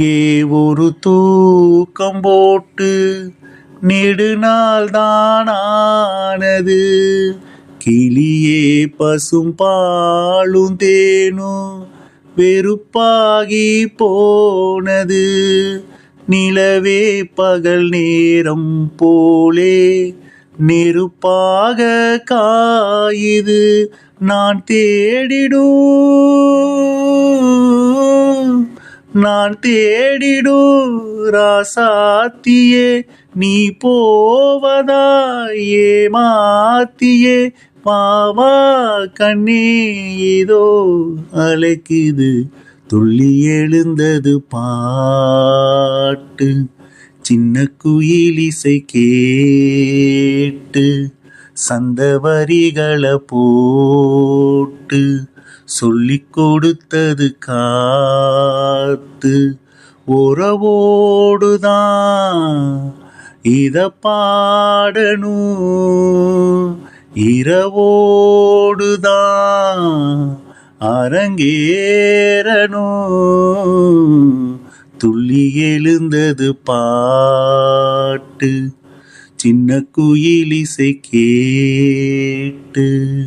ஏ ஒரு தூக்கம் போட்டு நெடுநாள் தானானது கிளியே பசும் பாலும் தேனும் வெறுப்பாகி போனது. நிலவே பகல் நேரம் போலே நெருப்பாக காயுது. நான் தேடிடும் நான் தேடிடு ராசாத்தியே நீ போவதா ஏமாத்தியே. பாவா கண்ணே ஏதோ அழைக்குது துள்ளி எழுந்தது பாட்டு. சின்ன குயிலிசை கேட்டு சந்த வரிகளை போட்டு. சொல்லி கொடுத்தது காத்து உறவோடுதான். இத பாடணும் இரவோடுதான். அரங்கேறணும் துள்ளி எழுந்தது பாட்டு சின்ன குயிலிசை கேட்டு.